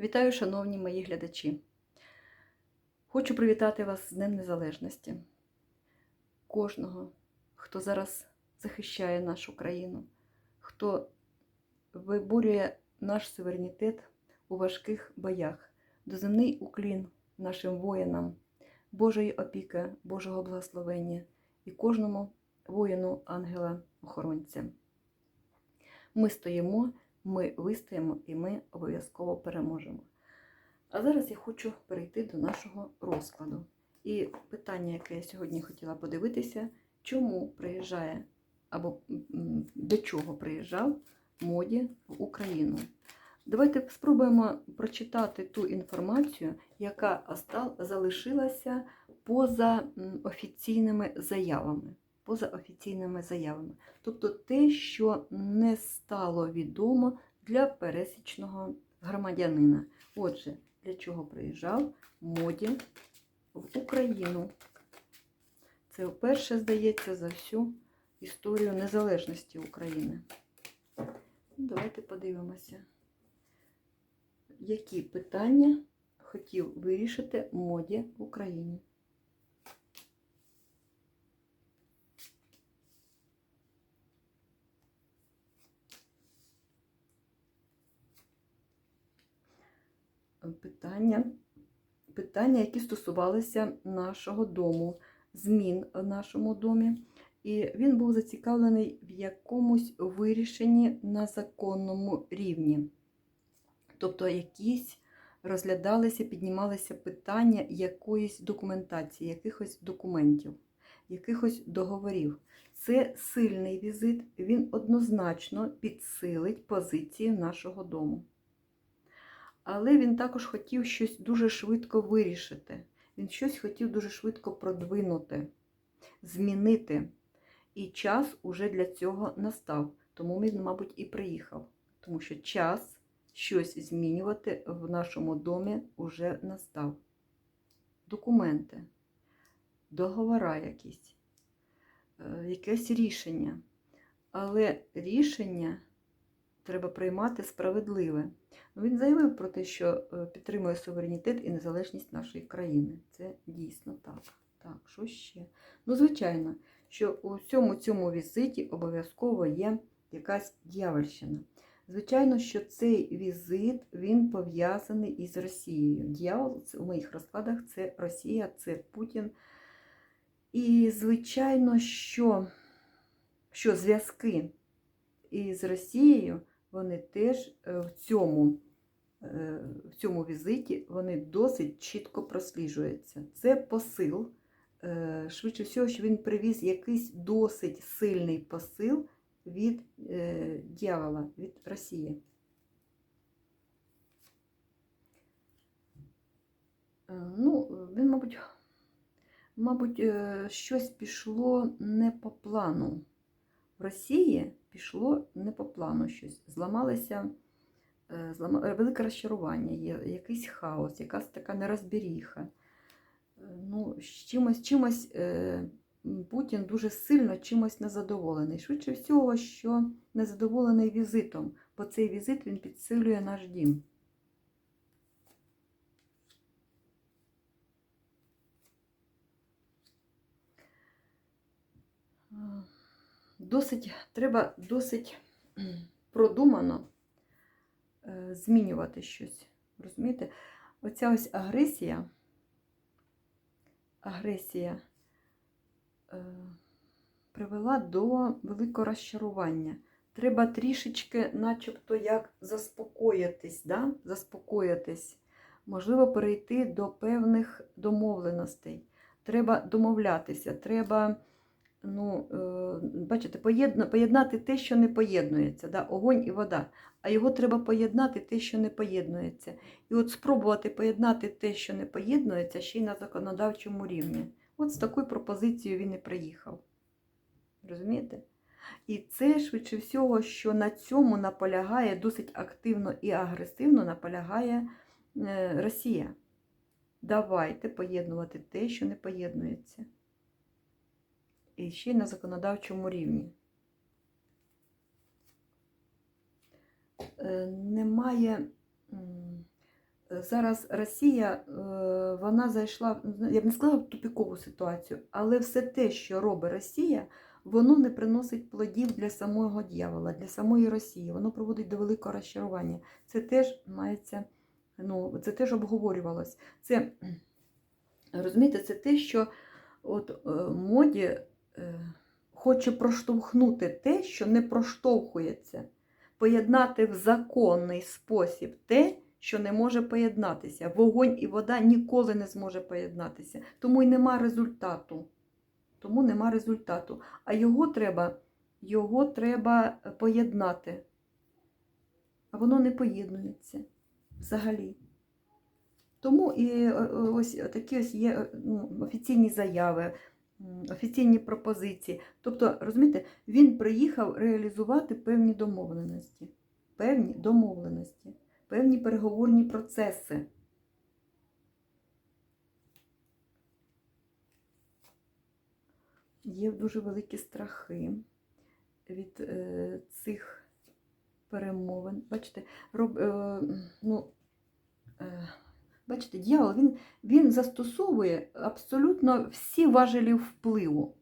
Вітаю, шановні мої глядачі. Хочу привітати вас з Днем Незалежності. Кожного, хто зараз захищає нашу країну, хто виборює наш суверенітет у важких боях, доземний уклін нашим воїнам, Божої опіки, Божого благословення і кожному воїну ангела-охоронця. Ми стоїмо, ми вистоїмо і ми обов'язково переможемо. А зараз я хочу перейти до нашого розкладу. І питання, яке я сьогодні хотіла подивитися, чому приїжджає або для чого приїжджав моді в Україну. Давайте спробуємо прочитати ту інформацію, яка залишилася поза офіційними заявами. Поза офіційними заявами. Тобто те, що не стало відомо для пересічного громадянина. Отже, для чого приїжджав моді в Україну? Це вперше, здається, за всю історію незалежності України. Ну, Давайте подивимося, які питання хотів вирішити моді в Україні. Питання, питання, які стосувалися нашого дому, змін в нашому домі. І він був зацікавлений в якомусь вирішенні на законному рівні. Тобто якісь розглядалися, піднімалися питання якоїсь документації, якихось документів, якихось договорів. Це сильний візит, він однозначно підсилить позиції нашого дому. Але він також хотів щось дуже швидко вирішити. Він щось хотів дуже швидко продвинути, змінити. І час уже для цього настав. Тому він, мабуть, і приїхав. Тому що час щось змінювати в нашому домі вже настав. Документи, договора якісь, е, якесь рішення. Але рішення треба приймати справедливе. Ну, Він заявив про те, що е, підтримує суверенітет і незалежність нашої країни. Це дійсно так. Так, що ще? Ну, звичайно, що у всьому цьому візиті обов'язково є якась дьявольщина. Звичайно, що цей візит він пов'язаний із Росією. Дьявол у моїх розкладах це Росія, це Путін. І, звичайно, що, що зв'язки із Росією вони теж е, в цьому, е, в цьому візиті вони досить чітко просліджуються. Це посил. Е, Швидше всього, що він привіз якийсь досить сильний посил від дьявола, від Росії. Ну, він, мабуть, мабуть, щось пішло не по плану. В Росії пішло не по плану щось. Зламалося е, е, велике розчарування, є якийсь хаос, якась така нерозберіха. Е, Ну, чимось, чимось Путін дуже сильно чимось незадоволений. Швидше всього, що незадоволений візитом, бо цей візит він підсилює наш дім. Е, Досить, треба досить продумано е, змінювати щось. Розумієте? Оця ось агресія, агресія е, привела до великого розчарування. Треба трішечки, начебто, як заспокоїтись, да? заспокоїтись. Можливо, перейти до певних домовленостей. Треба домовлятися, треба, ну, е, бачите, поєднати те, що не поєднується, да? огонь і вода. А його треба поєднати те, що не поєднується. І от спробувати поєднати те, що не поєднується, ще й на законодавчому рівні. От з такою пропозицією він і приїхав. Розумієте? І це, швидше всього, що на цьому наполягає досить активно і агресивно наполягає е, Росія. Давайте поєднувати те, що не поєднується. І ще й на законодавчому рівні. Е, Немає зараз Росія е, вона зайшла, я б не сказала в тупікову ситуацію, але все те, що робить Росія, воно не приносить плодів для самого дьявола, для самої Росії. Воно приводить до великого розчарування. Це теж мається, ну, це теж обговорювалось. Це, розумієте, це те, що от, е, моді хоче проштовхнути те, що не проштовхується, поєднати в законний спосіб те, що не може поєднатися. Вогонь і вода ніколи не зможе поєднатися. Тому й нема результату. Тому нема результату. А його треба, його треба поєднати. А воно не поєднується взагалі. Тому і е, е, ось такі ось є е, ну, офіційні заяви, офіційні пропозиції. Тобто, розумієте, він приїхав реалізувати певні домовленості, певні домовленості, певні переговорні процеси. Є дуже великі страхи від е, цих перемовин. Бачите, роб, е, ну, е, бачите, дьявол, він, він застосовує абсолютно всі важелі впливу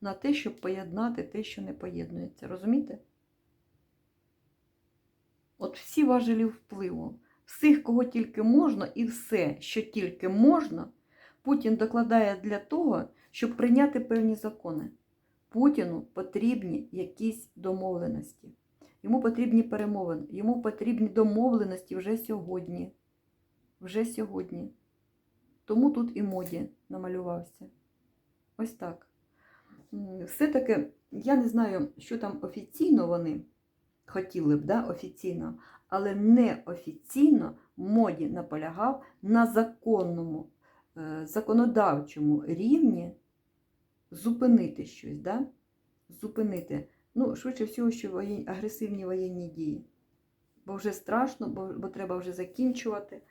на те, щоб поєднати те, що не поєднується. Розумієте? От всі важелі впливу. Всіх, кого тільки можна, і все, що тільки можна, Путін докладає для того, щоб прийняти певні закони. Путіну потрібні якісь домовленості. Йому потрібні перемовини, йому потрібні домовленості вже сьогодні. Вже сьогодні. Тому тут і моді намалювався. Ось так. Все-таки я не знаю, що там офіційно вони хотіли б, да, офіційно, але неофіційно моді наполягав на законному, е, законодавчому рівні зупинити щось, да? зупинити. Ну, швидше всього, що воєн... агресивні воєнні дії. Бо вже страшно, бо, бо треба вже закінчувати.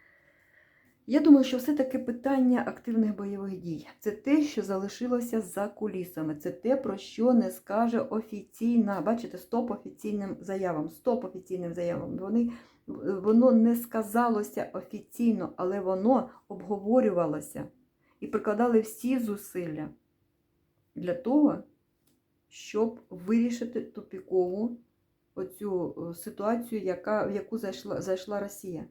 Я думаю, що все-таки питання активних бойових дій це те, що залишилося за кулісами. Це те, про що не скаже офіційна. Бачите, стоп офіційним заявам. Стоп офіційним заявам. Вони, воно не сказалося офіційно, але воно обговорювалося і прикладали всі зусилля для того, щоб вирішити тупікову оцю е, ситуацію, яка, в яку зайшла, зайшла Росія.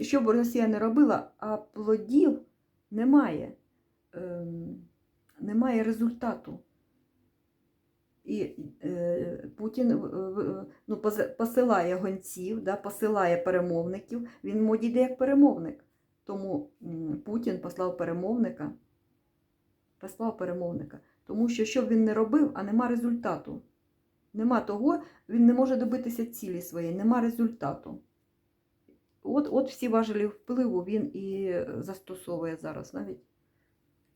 Що б Росія не робила, а плодів немає. Ем, немає результату. І е, Путін в- ну, посилає гонців, да, посилає перемовників. Він моді йде як перемовник. Тому Путін послав перемовника. Послав перемовника. Тому що що б він не робив, а нема результату. Нема того, він не може добитися цілі своєї, нема результату. От, от всі важелі впливу він і застосовує зараз, навіть,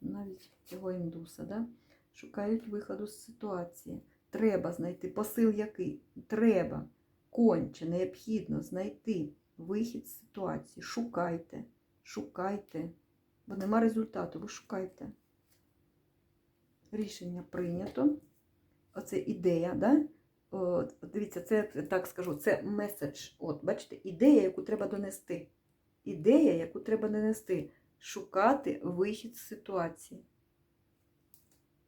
навіть цього індуса. Да? Шукають виходу з ситуації. Треба знайти посил який? Треба, конче, необхідно знайти вихід з ситуації. Шукайте, шукайте, бо нема результату, ви шукайте. Рішення прийнято. Оце ідея, да? От, дивіться, це так скажу, це меседж. От, бачите, ідея, яку треба донести. Ідея, яку треба донести. Шукати вихід з ситуації.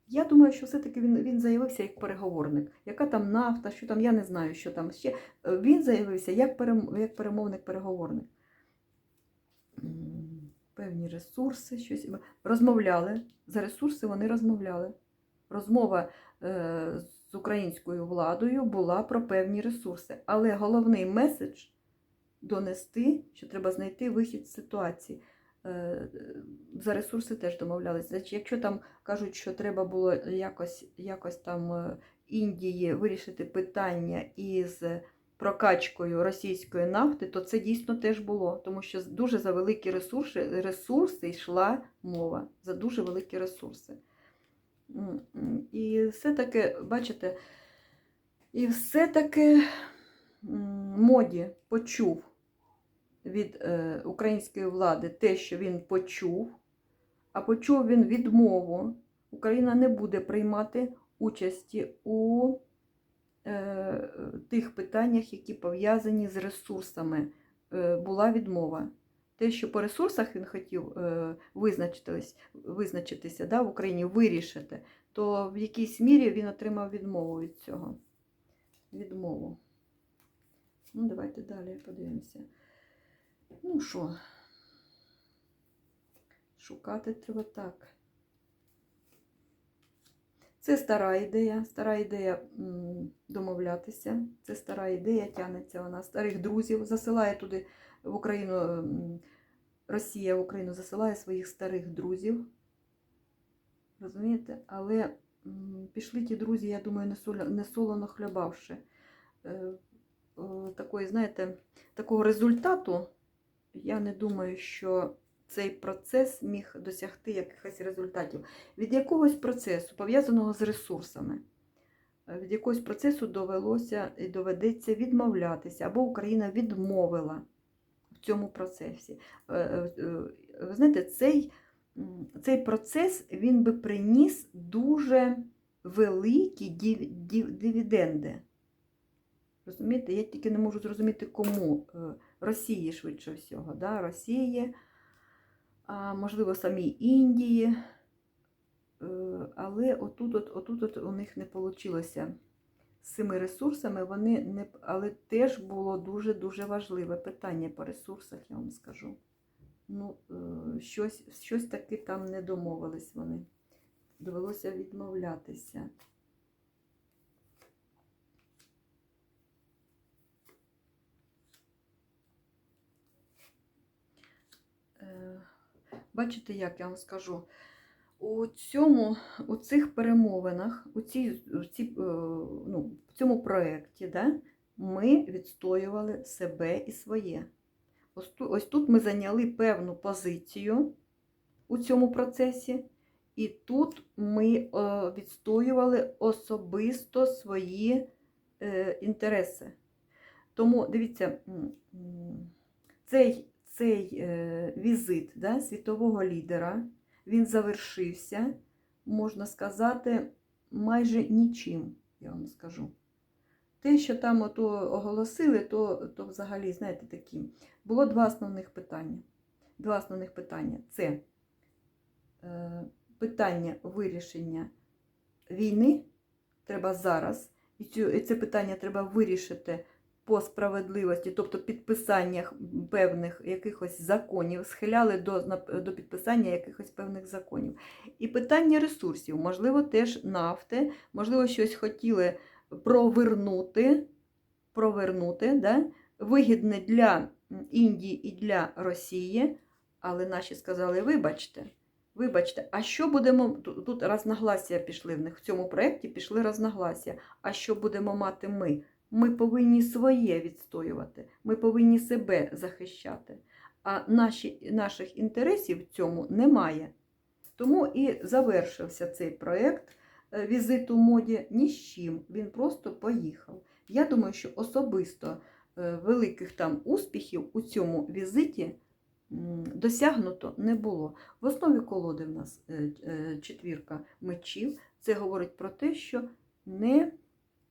Я думаю, що все-таки він, він заявився як переговорник. Яка там нафта, що там, я не знаю, що там ще. Е, Він заявився як, перем, як перемовник-переговорник. Певні ресурси, щось. Розмовляли. За ресурси вони розмовляли. Розмова е, з українською владою була про певні ресурси. Але головний меседж донести, що треба знайти вихід з ситуації. Е, За ресурси теж домовлялися. Якщо там кажуть, що треба було якось, якось там е, Індії вирішити питання із прокачкою російської нафти, то це дійсно теж було, тому що дуже за великі ресурси, ресурси йшла мова, за дуже великі ресурси. І все-таки, бачите, і все-таки моді почув від е, української влади те, що він почув, а почув він відмову. Україна не буде приймати участі у е, тих питаннях, які пов'язані з ресурсами е, була відмова. Те, що по ресурсах він хотів е, визначитись, визначитися да, в Україні, вирішити, то в якійсь мірі він отримав відмову від цього. Відмову. Ну, давайте далі подивимося. Ну що, шукати треба так. Це стара ідея, стара ідея домовлятися. Це стара ідея, тягнеться вона старих друзів, засилає туди в Україну, Росія в Україну засилає своїх старих друзів. Розумієте? Але пішли ті друзі, я думаю, не, солоно хлябавши. Е, е, такої, знаєте, такого результату, я не думаю, що цей процес міг досягти якихось результатів. Від якогось процесу, пов'язаного з ресурсами, е, від якогось процесу довелося і доведеться відмовлятися, або Україна відмовила в цьому процесі. Е, е, е, Ви знаєте, цей, цей процес він би приніс дуже великі дивіденди. Розумієте, я тільки не можу зрозуміти, кому. Росії швидше всього. Да? Росії, можливо, самій Індії. Але отут, от, отут от у них не вийшло з цими ресурсами, вони не, але теж було дуже-дуже важливе питання по ресурсах, я вам скажу. Ну, е, щось, щось таки там не домовились вони. Довелося відмовлятися. Е, Бачите, як я вам скажу? У цьому, у цих перемовинах, у цій, у цій, е, ну, в цьому проєкті, да, ми відстоювали себе і своє. Ось тут, ось тут ми зайняли певну позицію у цьому процесі, і тут ми е, відстоювали особисто свої е, інтереси. Тому дивіться, цей, цей візит да, світового лідера він завершився, можна сказати, майже нічим, я вам скажу. Те, що там ото оголосили, то, то взагалі, знаєте, такі. Було два основних питання. Два основних питання. Це е, питання вирішення війни треба зараз. І, це питання треба вирішити по справедливості, тобто підписання певних якихось законів, схиляли до, до підписання якихось певних законів. І питання ресурсів, можливо, теж нафти, можливо, щось хотіли провернути, провернути да? вигідне для Індії і для Росії, але наші сказали, вибачте. Вибачте, а що будемо тут розногласія пішли в них в цьому проєкті пішли розногласія. А що будемо мати ми? Ми повинні своє відстоювати, ми повинні себе захищати. А наші, наших інтересів в цьому немає. Тому і завершився цей проєкт е, візиту моді ні з чим. Він просто поїхав. Я думаю, що особисто е, великих там успіхів у цьому візиті досягнуто не було. В основі колоди в нас е, четвірка мечів. Це говорить про те, що не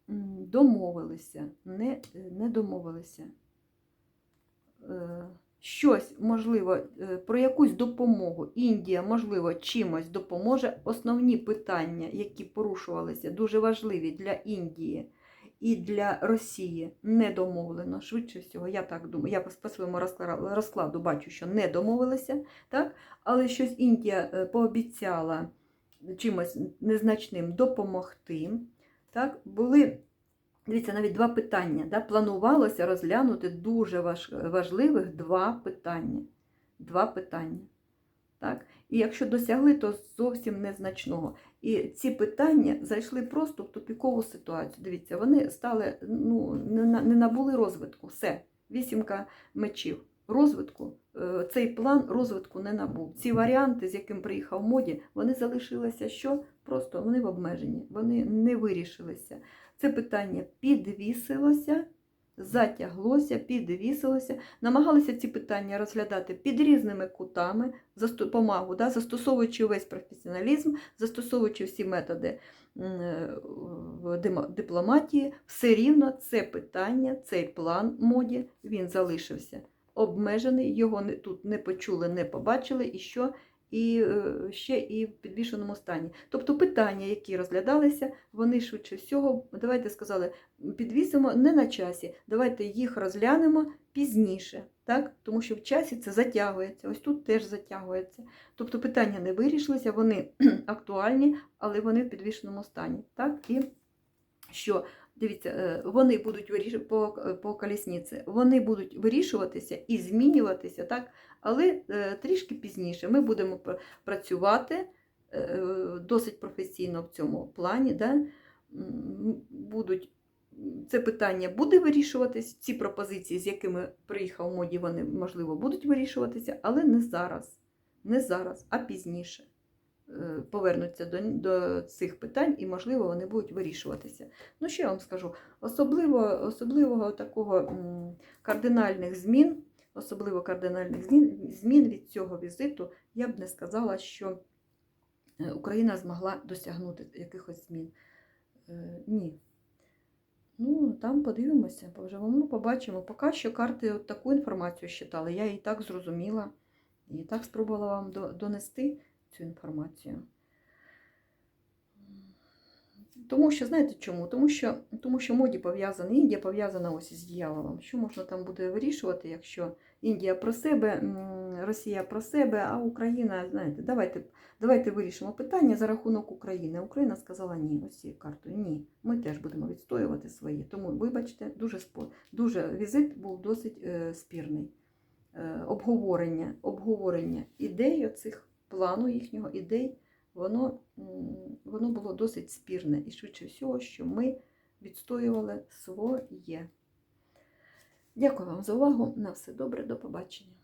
домовилися, не, не домовилися. Е, Щось, можливо, е, про якусь допомогу Індія, можливо, чимось допоможе. Основні питання, які порушувалися, дуже важливі для Індії і для Росії, не домовлено. Швидше всього, я так думаю, я по своєму розкладу бачу, що не домовилися, так? але щось Індія е, пообіцяла чимось незначним допомогти. Так? Були Дивіться, навіть два питання. Да? Планувалося розглянути дуже важ... важливих два питання. Два питання. Так? І якщо досягли, то зовсім незначного. І ці питання зайшли просто в тупікову ситуацію. Дивіться, вони стали, ну, не набули розвитку. Все, вісімка мечів. Розвитку, е, цей план розвитку не набув. Ці варіанти, з яким приїхав моді, вони залишилися що? Просто вони в обмеженні, вони не вирішилися. Це питання підвісилося, затяглося, підвісилося. Намагалися ці питання розглядати під різними кутами, за допомогу, да, застосовуючи весь професіоналізм, застосовуючи всі методи е, в дипломатії, все рівно це питання, цей план моді, він залишився обмежений, його тут не почули, не побачили, і що і е, ще і в підвішеному стані. Тобто питання, які розглядалися, вони швидше всього, давайте сказали, підвісимо не на часі, давайте їх розглянемо пізніше, так? тому що в часі це затягується, ось тут теж затягується. Тобто питання не вирішилися, вони актуальні, але вони в підвішеному стані. Так? І що, дивіться, е, вони будуть виріш... по, по колісниці, вони будуть вирішуватися і змінюватися, так? але е, трішки пізніше. Ми будемо працювати е, досить професійно в цьому плані. Да? Будуть, це питання буде вирішуватись, ці пропозиції, з якими приїхав моді, вони, можливо, будуть вирішуватися, але не зараз. Не зараз, а пізніше е, повернуться до, до цих питань і, можливо, вони будуть вирішуватися. Ну, що я вам скажу? Особливо, особливого такого кардинальних змін, особливо кардинальних змін, змін від цього візиту, я б не сказала, що е, Україна змогла досягнути якихось змін. Е, Ні. Ну, там подивимося, поживемо, побачимо. Поки що карти от таку інформацію считали. Я її так зрозуміла і так спробувала вам донести цю інформацію. Тому що, знаєте чому? Тому що, тому що моді пов'язана, Індія пов'язана ось із дьяволом. Що можна там буде вирішувати, якщо Індія про себе, Росія про себе, а Україна, знаєте, давайте, давайте вирішимо питання за рахунок України. Україна сказала ні, ось цією картою. Ні, ми теж будемо відстоювати свої. Тому, вибачте, дуже дуже візит був досить е, спірний. Е, обговорення, обговорення ідей оцих плану їхнього ідей, воно, воно було досить спірне. І швидше всього, що ми відстоювали своє. Дякую вам за увагу. На все добре, до побачення.